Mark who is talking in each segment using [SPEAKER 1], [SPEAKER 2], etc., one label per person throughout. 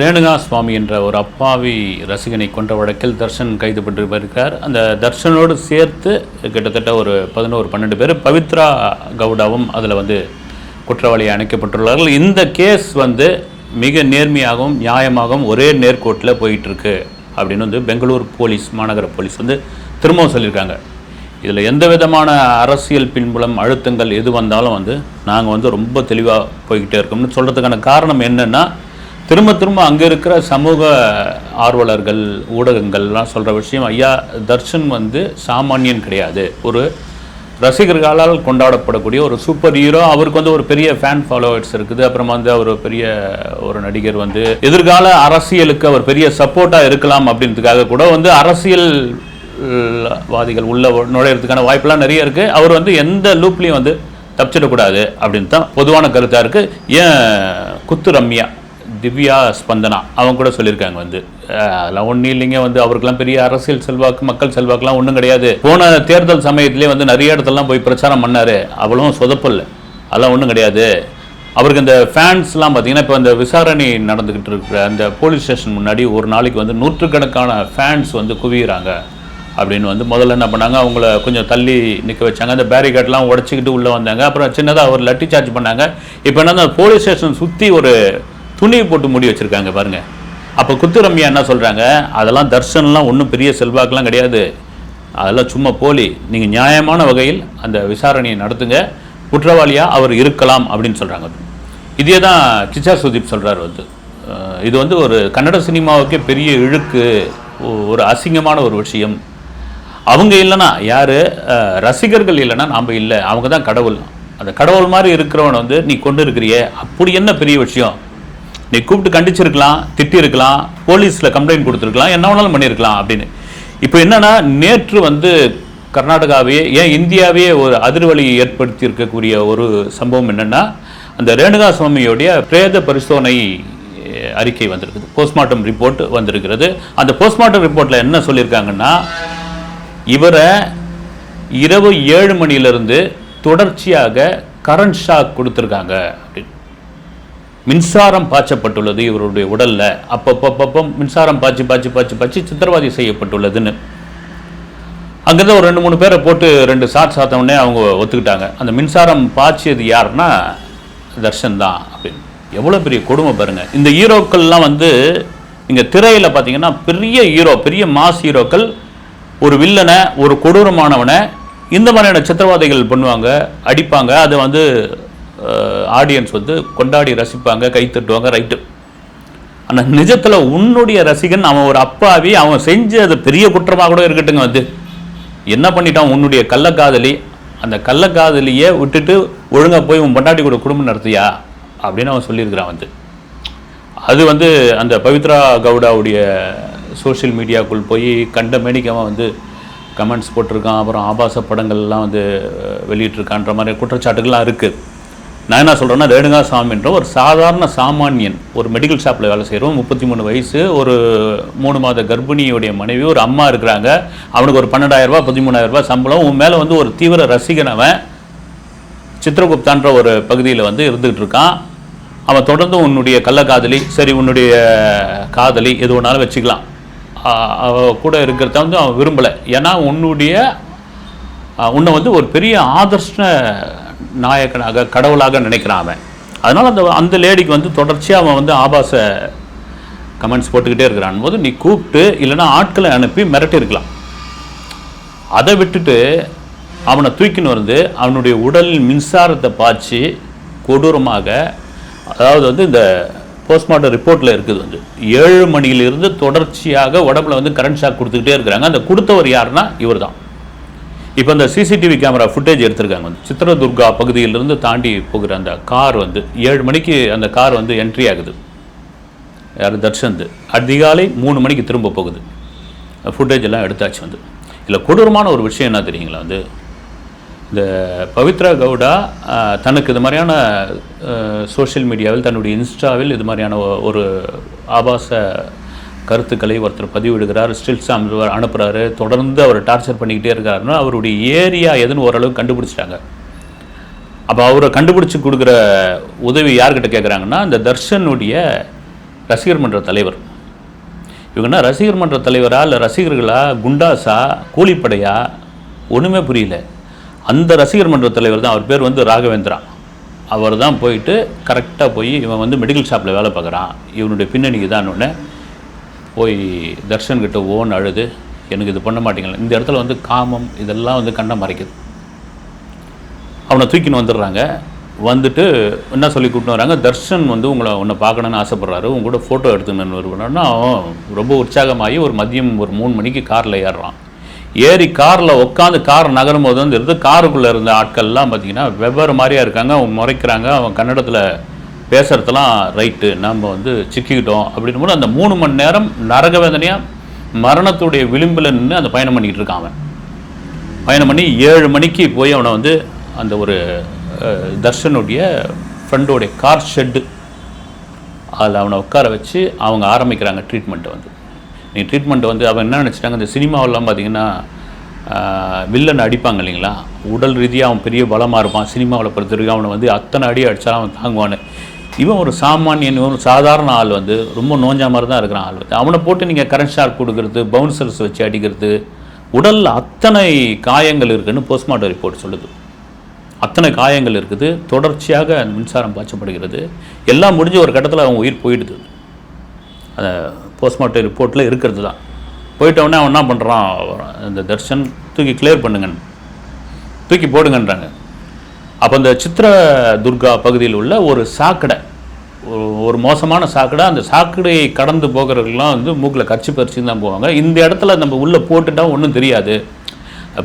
[SPEAKER 1] ரேணுகா சுவாமி என்ற ஒரு அப்பாவி ரசிகனை கொன்ற வழக்கில் தர்ஷன் கைது பண்ணிருக்கார் அந்த தர்ஷனோடு சேர்த்து கிட்டத்தட்ட ஒரு பதினோரு பன்னெண்டு பேர் பவித்ரா கவுடாவும் அதில் வந்து குற்றவாளி அணைக்கப்பட்டுள்ளார்கள். இந்த கேஸ் வந்து மிக நேர்மையாகவும் நியாயமாகவும் ஒரே நேர்கோட்டில் போயிட்டுருக்கு அப்படின்னு வந்து பெங்களூர் போலீஸ் மாநகர போலீஸ் வந்து திரும்பவும் சொல்லியிருக்காங்க. இதில் எந்த விதமான அரசியல் பின்புலம் அழுத்தங்கள் எது வந்தாலும் வந்து நாங்கள் வந்து ரொம்ப தெளிவாக போய்கிட்டே இருக்கோம்னு சொல்கிறதுக்கான காரணம் என்னென்னா திரும்ப திரும்ப அங்கே இருக்கிற சமூக ஆர்வலர்கள் ஊடகங்கள்லாம் சொல்கிற விஷயம் ஐயா தர்ஷன் வந்து சாமானியன் கிடையாது. ஒரு ரசிகர்களால் கொண்டாடப்படக்கூடிய ஒரு சூப்பர் ஹீரோ. அவருக்கு வந்து ஒரு பெரிய ஃபேன் ஃபாலோவர்ஸ் இருக்குது. அப்புறமா வந்து அவர் பெரிய ஒரு நடிகர் வந்து எதிர்கால அரசியலுக்கு அவர் பெரிய சப்போர்ட்டாக இருக்கலாம் அப்படின்றதுக்காக கூட வந்து அரசியல் வாதிகள் உள்ள நுழையிறதுக்கான வாய்ப்பெல்லாம் நிறைய இருக்குது அவர் வந்து எந்த லூப்லேயும் வந்து தப்பிச்சிடக்கூடாது அப்படின்னு தான் பொதுவான கருத்தாக இருக்குது ஏன் குத்து ரம்யா திவ்யா ஸ்பந்தனா அவங்க கூட சொல்லியிருக்காங்க வந்து. அதெல்லாம் ஒன்றும் இல்லைங்க வந்து. அவருக்கெல்லாம் பெரிய அரசியல் செல்வாக்கு மக்கள் செல்வாக்குலாம் ஒன்றும் கிடையாது. போன தேர்தல் சமயத்திலே வந்து நிறைய இடத்துலலாம் போய் பிரச்சாரம் பண்ணார். அவளும் சொதப்பல்ல அதெல்லாம் ஒன்றும் கிடையாது. அவருக்கு இந்த ஃபேன்ஸ்லாம் பார்த்தீங்கன்னா இப்போ அந்த விசாரணை நடந்துக்கிட்டு இருக்கிற அந்த போலீஸ் ஸ்டேஷன் முன்னாடி ஒரு நாளைக்கு வந்து நூற்றுக்கணக்கான ஃபேன்ஸ் வந்து குவிகிறாங்க அப்படின்னு வந்து முதல்ல என்ன பண்ணாங்க அவங்கள கொஞ்சம் தள்ளி நிற்க வச்சாங்க. அந்த பேரிகேட்லாம் உடச்சிக்கிட்டு உள்ளே வந்தாங்க. அப்புறம் சின்னதாக ஒரு லட்டி சார்ஜ் பண்ணாங்க. இப்போ என்ன போலீஸ் ஸ்டேஷன் சுற்றி ஒரு துணியை போட்டு மூடி வச்சுருக்காங்க பாருங்கள் அப்போ குத்து ரம்யா என்ன சொல்கிறாங்க அதெல்லாம் தர்ஷன்லாம் ஒன்றும் பெரிய செல்வாக்கெலாம் கிடையாது. அதெல்லாம் சும்மா போலி. நீங்கள் நியாயமான வகையில் அந்த விசாரணையை நடத்துங்க. குற்றவாளியாக அவர் இருக்கலாம் அப்படின்னு சொல்கிறாங்க இதே தான் கிச்சா சுதீப் சொல்கிறார் வந்து. இது வந்து ஒரு கன்னட சினிமாவுக்கே பெரிய இழுக்கு ஒ- ஒரு அசிங்கமான ஒரு விஷயம். அவங்க இல்லைன்னா யார்? ரசிகர்கள் இல்லைன்னா நாம் இல்லை. அவங்க தான் கடவுள். அந்த கடவுள் மாதிரி இருக்கிறவன் வந்து நீ கொண்டு இருக்கிறியே. அப்படி என்ன பெரிய விஷயம்? நீ கூப்பிட்டு கண்டிச்சிருக்கலாம் திட்டிருக்கலாம் போலீஸில் கம்ப்ளைண்ட் கொடுத்துருக்கலாம் என்ன வேணாலும் பண்ணியிருக்கலாம் அப்படின்னு. இப்போ என்னன்னா நேற்று வந்து கர்நாடகாவையே ஏன் இந்தியாவையே ஒரு அதிர்வலி ஏற்படுத்தி இருக்கக்கூடிய ஒரு சம்பவம் என்னென்னா அந்த ரேணுகா சுவாமியோடைய பிரேத பரிசோதனை அறிக்கை வந்திருக்குது. போஸ்ட்மார்ட்டம் ரிப்போர்ட் வந்திருக்கிறது. அந்த போஸ்ட்மார்ட்டம் ரிப்போர்ட்டில் என்ன சொல்லியிருக்காங்கன்னா இவரை இரவு ஏழு மணியிலிருந்து தொடர்ச்சியாக கரண்ட் ஷாக் கொடுத்துருக்காங்க. மின்சாரம் பாய்ச்சப்பட்டுள்ளது இவருடைய உடலில். அப்பப்போ மின்சாரம் பாய்ச்சி பாய்ச்சி பாய்ச்சி பாய்ச்சி சித்திரவாதி செய்யப்பட்டுள்ளதுன்னு. அங்கேருந்து ஒரு ரெண்டு மூணு பேரை போட்டு ரெண்டு சாட் சாத்தவுடனே அவங்க ஒத்துக்கிட்டாங்க. அந்த மின்சாரம் பாய்ச்சியது யாருன்னா தர்ஷன் தான் அப்படின்னு. எவ்வளோ பெரிய கொடுமை பாருங்கள் இந்த ஹீரோக்கள்லாம் வந்து இங்கே திரையில் பார்த்தீங்கன்னா பெரிய ஹீரோ பெரிய மாஸ் ஹீரோக்கள் ஒரு வில்லனை ஒரு கொடூரமானவனை இந்த மாதிரியான சித்திரவாதைகள் பண்ணுவாங்க அடிப்பாங்க. அதை வந்து ஆடியன்ஸ் வந்து கொண்டாடி ரசிப்பாங்க கை தட்டுவாங்க ரைட்டு ஆனால் நிஜத்தில் உன்னுடைய ரசிகன் அவன் ஒரு அப்பாவி அவன் செஞ்ச அது பெரிய குற்றமாக கூட இருக்கட்டுங்க வந்து. என்ன பண்ணிட்டான்? உன்னுடைய கள்ளக்காதலி அந்த கள்ளக்காதலியை விட்டுட்டு ஒழுங்காக போய் உன் பொண்டாட்டி கூட குடும்பம் நடத்தியா? அப்படின்னு அவன் சொல்லியிருக்கிறான் வந்து. அது வந்து அந்த பவித்ரா கவுடாவுடைய சோஷியல் மீடியாக்குள் போய் கண்ட மேனிக்கு வந்து கமெண்ட்ஸ் போட்டிருக்கான் அப்புறம் ஆபாச படங்கள்லாம் வந்து வெளியிட்டிருக்கான்ற மாதிரி குற்றச்சாட்டுகள்லாம் இருக்குது நான் என்ன சொல்கிறேன்னா ரேணுகா சாமின்ற ஒரு சாதாரண சாமானியன் ஒரு மெடிக்கல் ஷாப்பில் வேலை செய்கிறோம் முப்பத்தி மூணு வயசு ஒரு மூணு மாத கர்ப்பிணியுடைய மனைவி ஒரு அம்மா இருக்கிறாங்க. அவனுக்கு ஒரு பன்னெண்டாயிரரூபா பதிமூணாயிரரூபா சம்பளம். உன் மேலே வந்து ஒரு தீவிர ரசிகன் அவன் சித்திரகுப்தான்ற ஒரு பகுதியில் வந்து இருந்துகிட்டு இருக்கான். அவன் தொடர்ந்து உன்னுடைய கள்ளக்காதலி சரி உன்னுடைய காதலி எது ஒன்றாலும் வச்சுக்கலாம். அவ கூட இருக்கிறத வந்து அவன் விரும்பலை. ஏன்னா உன்னுடைய உன்னை வந்து ஒரு பெரிய ஆதர்ஷ நாயக்கனாக கடவுளாக நினைக்கிறான் அவன். அதனால் அந்த அந்த லேடிக்கு வந்து தொடர்ச்சியாக அவன் வந்து ஆபாச கமெண்ட்ஸ் போட்டுக்கிட்டே இருக்கிறான். போது நீ கூப்பிட்டு இல்லைன்னா ஆட்களை அனுப்பி மிரட்டியிருக்கலாம் அதை விட்டுட்டு அவனை தூக்கின்னு வந்து அவனுடைய உடலில் மின்சாரத்தை பாய்ச்சி கொடூரமாக அதாவது வந்து இந்த போஸ்ட்மார்ட்டம் ரிப்போர்ட்டில் இருக்குது வந்து ஏழு மணியிலிருந்து தொடர்ச்சியாக உடம்புல வந்து கரண்ட் ஷாக் கொடுத்துக்கிட்டே இருக்கிறாங்க. அந்த கொடுத்தவர் யாருன்னா இவர் தான் இப்போ இந்த சிசிடிவி கேமரா ஃபுட்டேஜ் எடுத்திருக்காங்க. வந்து சித்திரதுர்கா பகுதியிலிருந்து தாண்டி போகிற அந்த கார் வந்து ஏழு மணிக்கு அந்த கார் வந்து என்ட்ரி ஆகுது. யார்? தர்ஷன்து அதிகாலை மூணு மணிக்கு திரும்ப போகுது. ஃபுட்டேஜ் எல்லாம் எடுத்தாச்சு வந்து. இதில் கொடூரமான ஒரு விஷயம் என்ன தெரியுங்களா வந்து? இந்த பவித்ரா கவுடா தனக்கு இது மாதிரியான சோஷியல் மீடியாவில் தன்னுடைய இன்ஸ்டாவில் இது மாதிரியான ஒரு ஆபாச கருத்துக்களை ஒருத்தர் பதிவிடுகிறார் ஸ்டில்ஸ் அனுப்புகிறாரு தொடர்ந்து அவர் டார்ச்சர் பண்ணிக்கிட்டே இருக்காருன்னா அவருடைய ஏரியா எதுன்னு ஓரளவுக்கு கண்டுபிடிச்சிட்டாங்க. அப்போ அவரை கண்டுபிடிச்சி கொடுக்குற உதவி யார்கிட்ட கேட்குறாங்கன்னா இந்த தர்ஷனுடைய ரசிகர் மன்ற தலைவர். இவங்கன்னா ரசிகர் மன்ற தலைவரா இல்லை ரசிகர்களா குண்டாஸா கூலிப்படையா? ஒன்றுமே புரியல. அந்த ரசிகர் மன்ற தலைவர் தான் அவர் பேர் வந்து ராகவேந்திரா. அவர் தான் போயிட்டு கரெக்டாக போய் இவன் வந்து மெடிக்கல் ஷாப்பில் வேலை பார்க்குறான். இவனுடைய பின்னணிக்கு தான் ஒன்று போய் தர்ஷன்கிட்ட ஓன் அழுது எனக்கு இது பண்ண மாட்டீங்களா? இந்த இடத்துல வந்து காமம் இதெல்லாம் வந்து கண்ணை மறைக்குது. அவனை தூக்கின்னு வந்துடுறாங்க. வந்துட்டு என்ன சொல்லி கூப்பிட்டு வராங்க? தர்ஷன் வந்து உங்களை உன்னை பார்க்கணுன்னு ஆசைப்பட்றாரு. உங்க கூட ஃபோட்டோ எடுத்துக்கணும்னு விரும்பினா அவன் ரொம்ப உற்சாகமாகி ஒரு மதியம் ஒரு மூணு மணிக்கு காரில் ஏறுறான். ஏறி காரில் உட்காந்து கார் நகரும் போது வந்து இருந்து காருக்குள்ளே இருந்த ஆட்கள்லாம் பார்த்தீங்கன்னா வெவ்வேறு மாதிரியாக இருக்காங்க. அவங்க முறைக்கிறாங்க. அவன் கன்னடத்தில் பேசுகிறதெல்லாம் ரைட்டு. நம்ம வந்து சிக்கிக்கிட்டோம் அப்படின்னும் போது அந்த மூணு மணி நேரம் நரக வேதனையாக மரணத்துடைய விளிம்பில் நின்று அந்த பயணம் பண்ணிக்கிட்டு இருக்கான் அவன். பயணம் பண்ணி ஏழு மணிக்கு போய் அவனை வந்து அந்த ஒரு தர்ஷனுடைய ஃப்ரெண்டோடைய கார் ஷெட்டு அதில் அவனை உட்கார வச்சு அவங்க ஆரம்பிக்கிறாங்க ட்ரீட்மெண்ட்டை வந்து. நீ ட்ரீட்மெண்ட் வந்து அவன் என்ன நினச்சிட்டாங்க? இந்த சினிமாவெல்லாம் பார்த்தீங்கன்னா வில்லன் அடிப்பாங்க இல்லைங்களா? உடல் ரீதியாக அவன் பெரிய பலமாக இருப்பான். சினிமாவில் பொறுத்த வரைக்கும் அவனை வந்து அத்தனை அடி அடித்தாலும் அவன் தாங்குவான்னு. இவன் ஒரு சாமானியன் இவன் ஒரு சாதாரண ஆள் வந்து ரொம்ப நோஞ்சா மாதிரி தான் இருக்கிறான் ஆள் வந்து. அவனை போட்டு நீங்கள் கரண்ட் ஷாக் கொடுக்கறது பவுன்சர்ஸ் வச்சு அடிக்கிறது உடலில் அத்தனை காயங்கள் இருக்குதுன்னு போஸ்ட்மார்ட்டம் ரிப்போர்ட் சொல்லுது. அத்தனை காயங்கள் இருக்குது தொடர்ச்சியாக அந்த மின்சாரம் பாய்ச்சப்படுகிறது. எல்லாம் முடிஞ்ச ஒரு கட்டத்தில் அவன் உயிர் போயிடுது. அந்த போஸ்ட்மார்ட்டம் ரிப்போர்ட்டில் இருக்கிறது தான். போயிட்டவுடனே அவன் என்ன பண்ணுறான் அந்த தர்ஷன் தூக்கி கிளியர் பண்ணுங்கன்னு. தூக்கி போடுங்கன்றாங்க. அப்போ அந்த சித்திர துர்கா பகுதியில் உள்ள ஒரு சாக்கடை. ஒரு ஒரு மோசமான சாக்கடை. அந்த சாக்கடையை கடந்து போகிறவர்கள்லாம் வந்து மூக்கில் கச்சி பறிச்சு தான் போவாங்க. இந்த இடத்துல நம்ம உள்ளே போட்டுட்டா ஒன்றும் தெரியாது.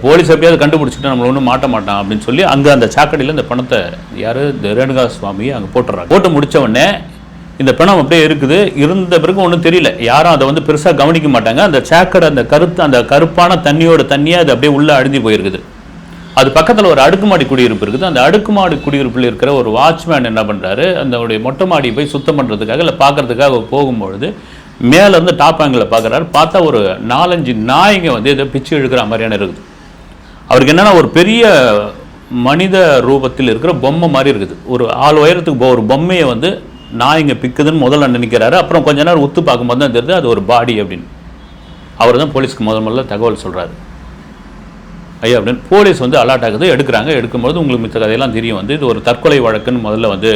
[SPEAKER 1] போலீஸ் எப்படியாவது கண்டுபிடிச்சிட்டு நம்மளை ஒன்றும் மாட்ட மாட்டான் அப்படின்னு சொல்லி அங்கே அந்த சாக்கடையில் இந்த பணத்தை யார்? இந்த ரேணுகா சுவாமி அங்கே போட்டுறாங்க. போட்டு முடித்தவொடனே இந்த பணம் அப்படியே இருக்குது. இருந்த பிறகு ஒன்றும் தெரியல. யாரும் அதை வந்து பெருசாக கவனிக்க மாட்டாங்க. அந்த சாக்கடை அந்த கருத்து அந்த கருப்பான தண்ணியோட தண்ணியாக அது அப்படியே உள்ளே அழுந்தி போயிருக்குது. அது பக்கத்தில் ஒரு அடுக்குமாடி குடியிருப்பு இருக்குது. அந்த அடுக்குமாடி குடியிருப்பில் இருக்கிற ஒரு வாட்ச்மேன் என்ன பண்ணுறாரு அந்த மொட்டை மாடி போய் சுத்தம் பண்ணுறதுக்காக இல்லை பார்க்கறதுக்காக போகும்பொழுது மேலேருந்து டாப் ஆங்கிளில் பார்க்குறாரு. பார்த்தா ஒரு நாலஞ்சு நாய்ங்க வந்து ஏதோ பிச்சு இழுக்கிற மாதிரியான இருக்குது. அவருக்கு என்னென்னா ஒரு பெரிய மனித ரூபத்தில் இருக்கிற பொம்மை மாதிரி இருக்குது. ஒரு ஆள் உயரத்துக்கு போ- ஒரு பொம்மையை வந்து நாய்ங்க பிக்குதுன்னு முதல்ல நினைக்கிறாரு அப்புறம் கொஞ்ச நேரம் உத்து பார்க்கும்போது தான் தெரியுது அது ஒரு பாடி அப்படின்னு. அவர் தான் போலீஸ்க்கு முதல் முதல்ல தகவல் சொல்கிறாரு ஐயா அப்படின்னு போலீஸ் வந்து அலர்ட் ஆகுது. எடுக்கிறாங்க. எடுக்கும்போது உங்களுக்கு மித்த கதையெல்லாம் தெரியும். வந்து இது ஒரு தற்கொலை வழக்குன்னு முதல்ல வந்து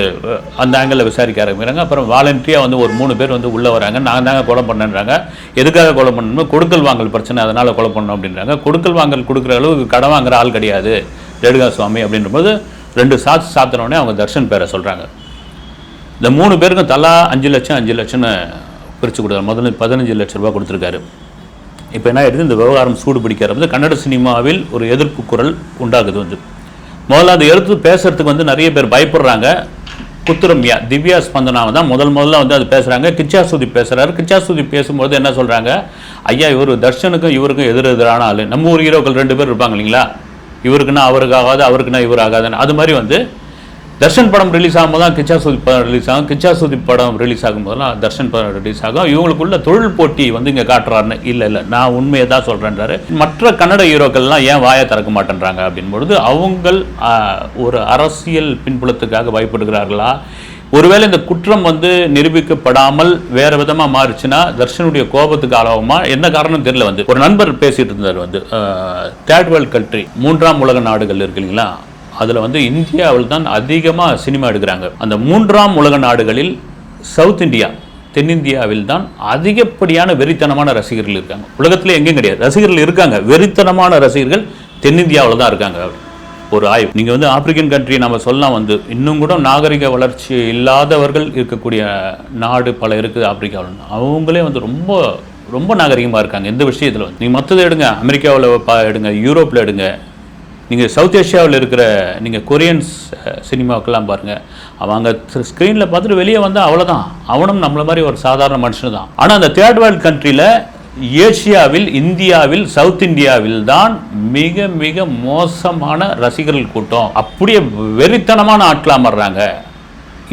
[SPEAKER 1] அந்த ஆங்கிளில் விசாரிக்க ஆரம்பிக்கிறாங்க. அப்புறம் வாலண்டியாக வந்து ஒரு மூணு பேர் வந்து உள்ளே வராங்க. நாங்கள் தாங்க கொலை பண்ணேன்றாங்க. எதுக்காக கொலை பண்ணணுமோ கொடுக்கல் வாங்கல் பிரச்சனை அதனால் கொலை பண்ணணும் அப்படின்றாங்க. கொடுக்கல் வாங்கல் கொடுக்குற அளவுக்கு கடன் வாங்குற ஆள் கிடையாது. ஜெடுகா சுவாமி அப்படின்றபோது ரெண்டு சாத்து சாத்தினோடனே அவங்க தர்ஷன் பேரை சொல்கிறாங்க இந்த மூணு பேருக்கும் தலா அஞ்சு லட்சம் அஞ்சு லட்சம்னு பிரித்து கொடுத்தாரு முதல்ல பதினஞ்சு லட்ச ரூபா கொடுத்துருக்காரு. இப்போ என்ன ஆயிடுது? இந்த விவகாரம் சூடு பிடிக்கிற வந்து கன்னட சினிமாவில் ஒரு எதிர்ப்பு குரல் உண்டாகுது வந்து. முதல்ல அதை எடுத்து பேசுறதுக்கு வந்து நிறைய பேர் பயப்படுறாங்க. குத்துரம்யா திவ்யா ஸ்பந்தனாவை தான் முதல் முதல்ல வந்து அது பேசுகிறாங்க கிச்சா பேசுகிறாரு கிச்சா பேசும்போது என்ன சொல்கிறாங்க ஐயா இவர் தர்ஷனுக்கும் இவருக்கும் எதிர் எதிரான ஆள். நம்ம ஊர் ஹீரோக்கள் ரெண்டு பேர் இருப்பாங்க இல்லைங்களா? இவருக்குன்னா அவருக்கு ஆகாது அவருக்குன்னா இவர் ஆகாதுன்னு அது மாதிரி வந்து தர்ஷன் படம் ரிலீஸ் ஆகும்போது தான் கிச்சா சுதி படம் ரிலீஸ் ஆகும். கிச்சா சுதி படம் ரிலீஸ் ஆகும்போதெல்லாம் தர்ஷன் படம் ரிலீஸ் ஆகும். இவங்களுக்குள்ள தொழில் போட்டி வந்து இங்கே காட்டுறாருன்னு. இல்லை இல்லை நான் உண்மையை தான் சொல்கிறேன்றாரு மற்ற கன்னட ஹீரோக்கள்லாம் ஏன் வாயை திறக்க மாட்டேன்றாங்க அப்படின்பொழுது அவங்கள் ஒரு அரசியல் பின்புலத்துக்காக பயப்படுகிறார்களா? ஒருவேளை இந்த குற்றம் வந்து நிரூபிக்கப்படாமல் வேற விதமா மாறுச்சுன்னா தர்ஷனுடைய கோபத்துக்கு ஆளாகுமா? என்ன காரணம் தெரியல வந்து. ஒரு நண்பர் பேசிட்டு இருந்தார் வந்து. தேர்ட் வேர்ல்ட் கண்ட்ரி மூன்றாம் உலக நாடுகள் இருக்கு இல்லைங்களா? அதில் வந்து இந்தியாவில் தான் அதிகமாக சினிமா எடுக்கிறாங்க. அந்த மூன்றாம் உலக நாடுகளில் சவுத் இந்தியா தென்னிந்தியாவில் தான் அதிகப்படியான வெறித்தனமான ரசிகர்கள் இருக்காங்க. உலகத்திலே எங்கேயும் கிடையாது. ரசிகர்கள் இருக்காங்க. வெறித்தனமான ரசிகர்கள் தென்னிந்தியாவில் தான் இருக்காங்க ஒரு ஆய்வு. நீங்கள் வந்து ஆப்பிரிக்கன் கண்ட்ரி நம்ம சொல்லலாம் வந்து இன்னும் கூட நாகரிக வளர்ச்சி இல்லாதவர்கள் இருக்கக்கூடிய நாடு பல இருக்குது ஆப்பிரிக்காவில். அவங்களே வந்து ரொம்ப ரொம்ப நாகரிகமாக இருக்காங்க. எந்த விஷயத்தில் வந்து. நீங்கள் மற்றதை எடுங்க. அமெரிக்காவில் எடுங்க. யூரோப்பில் எடுங்க. நீங்கள் சவுத் ஏஷியாவில் இருக்கிற நீங்கள் கொரியன்ஸ் சினிமாக்கெல்லாம் பாருங்கள் அவங்க ஸ்க்ரீனில் பார்த்துட்டு வெளியே வந்தால் அவ்வளோதான் அவனும் நம்மளை மாதிரி ஒரு சாதாரண மனுஷன் தான் ஆனால் அந்த தேர்ட் வேர்ல்டு கண்ட்ரியில் ஏஷியாவில் இந்தியாவில் சவுத் இந்தியாவில் தான் மிக மிக மோசமான ரசிகர்கள் கூட்டம். அப்படியே வெறித்தனமான ஆட்களாக மாறுறாங்க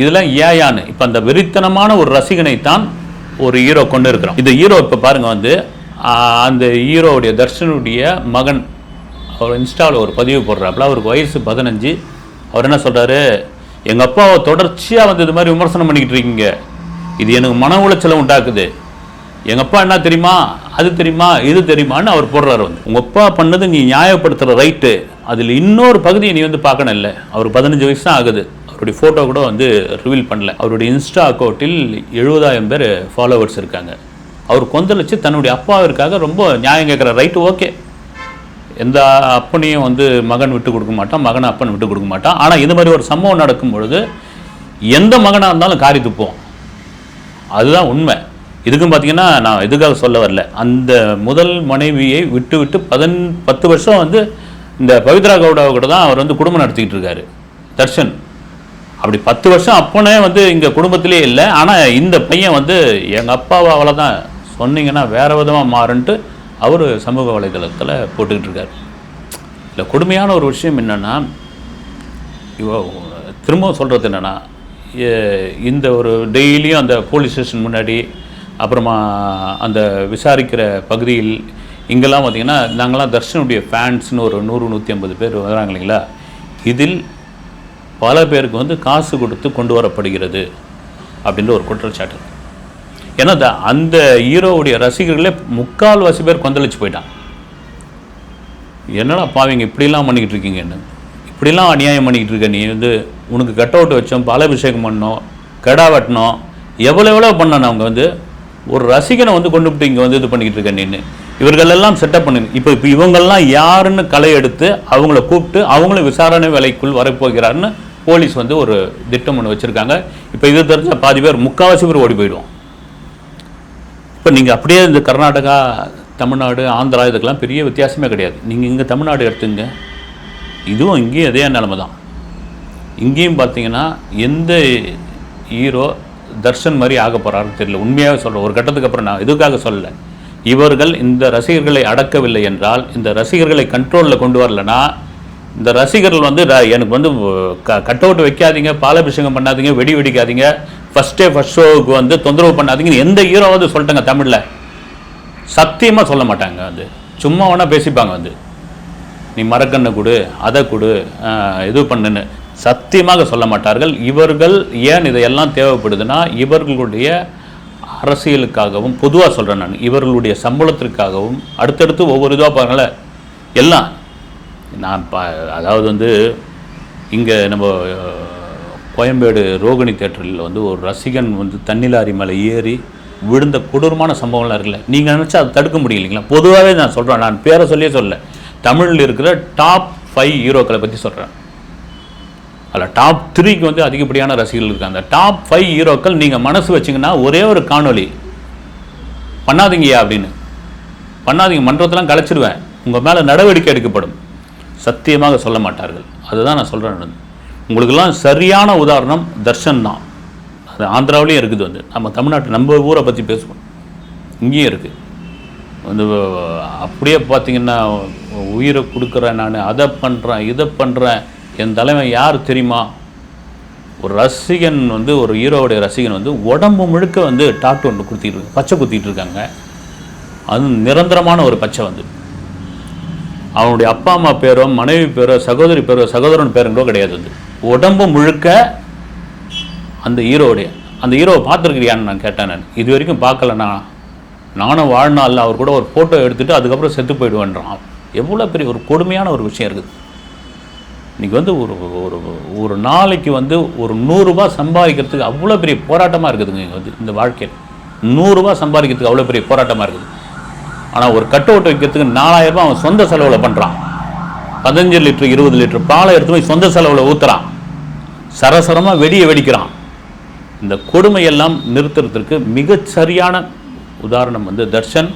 [SPEAKER 1] இதெல்லாம் ஏயான்னு இப்போ அந்த வெறித்தனமான ஒரு ரசிகனை தான் ஒரு ஹீரோ கொண்டு இருக்கிறோம். இந்த ஹீரோ இப்போ பாருங்கள் வந்து அந்த ஹீரோவுடைய தர்ஷனுடைய மகன் அவர் இன்ஸ்டாவில் ஒரு பதிவு போடுறாப்புல அவருக்கு வயசு பதினஞ்சு. அவர் என்ன சொல்கிறாரு எங்கள் அப்பாவை தொடர்ச்சியாக வந்து இது மாதிரி விமர்சனம் பண்ணிக்கிட்டு இருக்கீங்க. இது எனக்கு மன உளைச்சலை உண்டாக்குது. எங்கள் அப்பா என்ன தெரியுமா? அது தெரியுமா? இது தெரியுமான்னு அவர் போடுறாரு வந்து. உங்கள் அப்பா பண்ணது நீ நியாயப்படுத்துகிற ரைட்டு. அதில் இன்னொரு பகுதியை நீ வந்து பார்க்கணும் இல்லை. அவர் பதினஞ்சு வயசு தான் ஆகுது. அவருடைய ஃபோட்டோ கூட வந்து ரிவீல் பண்ணல. அவருடைய இன்ஸ்டா அக்கௌண்ட்டில் எழுபதாயிரம் பேர் ஃபாலோவர்ஸ் இருக்காங்க. அவர் கொந்தளிச்சு தன்னுடைய அப்பாவிற்காக ரொம்ப நியாயம் கேட்குற ரைட்டு ஓகே. எந்த அப்பனையும் வந்து மகன் விட்டு கொடுக்க மாட்டான் மகனை அப்பன் விட்டு கொடுக்க மாட்டான். ஆனால் இது மாதிரி ஒரு சம்பவம் நடக்கும் பொழுது எந்த மகனாக இருந்தாலும் காரி துப்போம் அதுதான் உண்மை. இதுக்கும் பார்த்தீங்கன்னா நான் எதுக்காக சொல்ல வரல. அந்த முதல் மனைவியை விட்டு விட்டு பதன் பத்து வருஷம் வந்து இந்த பவித்ரா கவுடாவை கூட தான் அவர் வந்து குடும்பம் நடத்திக்கிட்டு இருக்காரு. தர்ஷன். அப்படி பத்து வருஷம் அப்பனே வந்து இங்கே குடும்பத்திலே இல்லை. ஆனால் இந்த பையன் வந்து எங்கள் அப்பாவை அவ்வளோதான் சொன்னீங்கன்னா வேறு விதமாக மாறுன்ட்டு அவர் சமூக வலைதளத்தில் போட்டுக்கிட்டு இருக்கார் இல்லை கொடுமையான ஒரு விஷயம் என்னென்னா இவ திரும்பவும் சொல்கிறது என்னென்னா இந்த ஒரு டெய்லியும் அந்த போலீஸ் ஸ்டேஷன் முன்னாடி அப்புறமா அந்த விசாரிக்கிற பகுதியில் இங்கெல்லாம் பார்த்திங்கன்னா நாங்களாம் தர்ஷனுடைய ஃபேன்ஸ்னு ஒரு நூறு நூற்றி ஐம்பது பேர் வராங்க இல்லைங்களா? இதில் பல பேருக்கு வந்து காசு கொடுத்து கொண்டு வரப்படுகிறது அப்படின்ற ஒரு குற்றச்சாட்டு. ஏன்னா அந்த- ஹீரோவுடைய ரசிகர்களே முக்கால்வாசி பேர் கொந்தளிச்சு போயிட்டான் என்னடா பாவிங்க இப்படிலாம் பண்ணிக்கிட்டு இருக்கீங்கன்னு இப்படிலாம் அநியாயம் பண்ணிக்கிட்டு இருக்க நீ வந்து உனக்கு கட் அவுட் வச்சோம் பாலாபிஷேகம் பண்ணோம் கடா வெட்டினோம் எவ்வளோ எவ்வளோ பண்ணணும் அவங்க வந்து? ஒரு ரசிகனை வந்து கொண்டு விட்டு இங்கே வந்து இது பண்ணிக்கிட்டு இருக்க நீன்னு இவர்களெல்லாம் செட்டப் பண்ணு. இப்போ இப்போ இவங்கெல்லாம் யாருன்னு களை எடுத்து அவங்கள கூப்பிட்டு அவங்களும் விசாரணை வேலைக்குள் வரப்போகிறாருன்னு போலீஸ் வந்து ஒரு திட்டம் ஒன்று வச்சுருக்காங்க. இப்போ இது தெரிஞ்சால் பாதி பேர் முக்கால்வாசி பேர் ஓடி போயிடுவோம் இப்போ நீங்கள் அப்படியே இந்த கர்நாடகா தமிழ்நாடு ஆந்திரா இதுக்கெல்லாம் பெரிய வித்தியாசமே கிடையாது. நீங்கள் இங்கே தமிழ்நாடு எடுத்துங்க. இதுவும் இங்கேயும் அதே நிலமை தான். இங்கேயும் பார்த்தீங்கன்னா எந்த ஹீரோ தர்ஷன் மாதிரி ஆக போகிறாருன்னு தெரியல. உண்மையாக சொல்கிறேன் ஒரு கட்டத்துக்கு அப்புறம் நான் இதுக்காக சொல்லலை. இவர்கள் இந்த ரசிகர்களை அடக்கவில்லை என்றால் இந்த ரசிகர்களை கண்ட்ரோலில் கொண்டு வரலன்னா இந்த ரசிகர்கள் வந்து எனக்கு வந்து க கட் அவுட் வைக்காதீங்க பாலாபிஷேகம் பண்ணாதீங்க வெடி வெடிக்காதீங்க. ஃபஸ்ட்டே ஃபஸ்ட் ஷோவுக்கு வந்து தொந்தரவு பண்ணாதீங்கன்னு எந்த ஹீரோவாவது சொல்லிட்டாங்க தமிழில். சத்தியமாக சொல்ல மாட்டாங்க வந்து சும்மா வேணால் பேசிப்பாங்க வந்து. நீ மரக்கண்ணை கொடு அதை கொடு இது பண்ணுன்னு. சத்தியமாக சொல்ல மாட்டார்கள். இவர்கள் ஏன் இதையெல்லாம் தேவைப்படுதுன்னா இவர்களுடைய அரசியலுக்காகவும் பொதுவாக சொல்கிறேன் நான் இவர்களுடைய சம்பளத்திற்காகவும் அடுத்தடுத்து ஒவ்வொரு இதுவாக பாருங்களேன். எல்லாம் நான் பா அதாவது வந்து இங்கே நம்ம கோயம்பேடு ரோகிணி தேட்டரில் வந்து ஒரு ரசிகன் வந்து தண்ணிலாரி மேலே ஏறி விழுந்த கொடூரமான சம்பவம்லாம் இருக்குல்ல. நீங்கள் நினச்சா அதை தடுக்க முடியலைங்களா பொதுவாகவே நான் சொல்கிறேன் நான் பேரை சொல்லியே சொல்ல தமிழில் இருக்கிற டாப் ஃபைவ் ஹீரோக்களை பற்றி சொல்கிறேன் அதில் டாப் த்ரீக்கு வந்து அதிகப்படியான ரசிகர்கள் இருக்காங்க. அந்த டாப் ஃபைவ் ஹீரோக்கள் நீங்கள் மனசு வச்சிங்கன்னா ஒரே ஒரு காணொலி பண்ணாதீங்கயா அப்படின்னு. பண்ணாதீங்க. மன்றத்தெல்லாம் கலைச்சிடுவேன் உங்கள் மேலே நடவடிக்கை எடுக்கப்படும். சத்தியமாக சொல்ல மாட்டார்கள். அதுதான் நான் சொல்கிறேன் உங்களுக்கெல்லாம் சரியான உதாரணம் தர்ஷன் தான். அது ஆந்திராவிலையும் இருக்குது வந்து. நம்ம தமிழ்நாட்டு நம்ம ஊரை பற்றி பேசுவோம். இங்கேயும் இருக்குது வந்து அப்படியே பார்த்தீங்கன்னா உயிரை கொடுக்குறேன் நான் அதை பண்ணுறேன் இதை பண்ணுறேன் என் தலைவன் யார் தெரியுமா? ஒரு ரசிகன் வந்து ஒரு ஹீரோவுடைய ரசிகன் வந்து உடம்பு முழுக்க வந்து டாட்டு ஒன்று கொடுத்திட்டு இருக்கு. பச்சை குத்திட்டு இருக்காங்க. அது நிரந்தரமான ஒரு பச்சை வந்து. அவனுடைய அப்பா அம்மா பேரோ மனைவி பேரோ சகோதரி பேரோ சகோதரன் பேருங்களோ கிடையாது வந்து உடம்பு முழுக்க அந்த ஹீரோவுடைய. அந்த ஹீரோவை பார்த்துருக்கிறியான்னு நான் கேட்டேன் நான். இது வரைக்கும் பார்க்கலண்ணா. நானும் வாழ்நாளில் அவர் கூட ஒரு ஃபோட்டோ எடுத்துகிட்டு அதுக்கப்புறம் செத்து போயிடுவேன்றான். எவ்வளோ பெரிய ஒரு கொடுமையான ஒரு விஷயம் இருக்குது. இன்றைக்கி வந்து ஒரு ஒரு ஒரு நாளைக்கு வந்து ஒரு நூறுரூபா சம்பாதிக்கிறதுக்கு அவ்வளோ பெரிய போராட்டமாக இருக்குதுங்க இங்கே வந்து இந்த வாழ்க்கையில். நூறுரூபா சம்பாதிக்கிறதுக்கு அவ்வளோ பெரிய போராட்டமாக இருக்குது. ஆனால் ஒரு கட் அவுட் வைக்கிறதுக்கு நாலாயிரம் ரூபாய் அவன் சொந்த செலவில் பண்ணுறான் பதினஞ்சு லிட்டர் இருபது லிட்டர் பாலை எடுத்து போய் சொந்த செலவில் ஊற்றுறான் சரசரமாக வெடியை வெடிக்கிறான். இந்த கொடுமையெல்லாம் நிறுத்துறதுக்கு மிகச்சரியான உதாரணம் வந்து தர்ஷன்.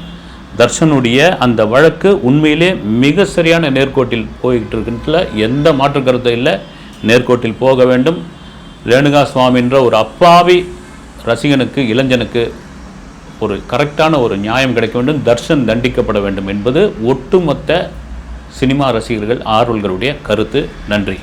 [SPEAKER 1] தர்ஷனுடைய அந்த வழக்கு உண்மையிலே மிக சரியான நேர்கோட்டில் போய்கிட்டு இருக்குன்றதுல எந்த மாற்று கருத்தும் இல்லை. நேர்கோட்டில் போக வேண்டும். ரேணுகா சுவாமின்ற ஒரு அப்பாவி ரசிகனுக்கு இளைஞனுக்கு ஒரு கரெக்டான ஒரு நியாயம் கிடைக்க வேண்டும். தர்ஷன் தண்டிக்கப்பட வேண்டும் என்பது ஒட்டுமொத்த சினிமா ரசிகர்கள் ஆர்வலர்களுடைய கருத்து. நன்றி.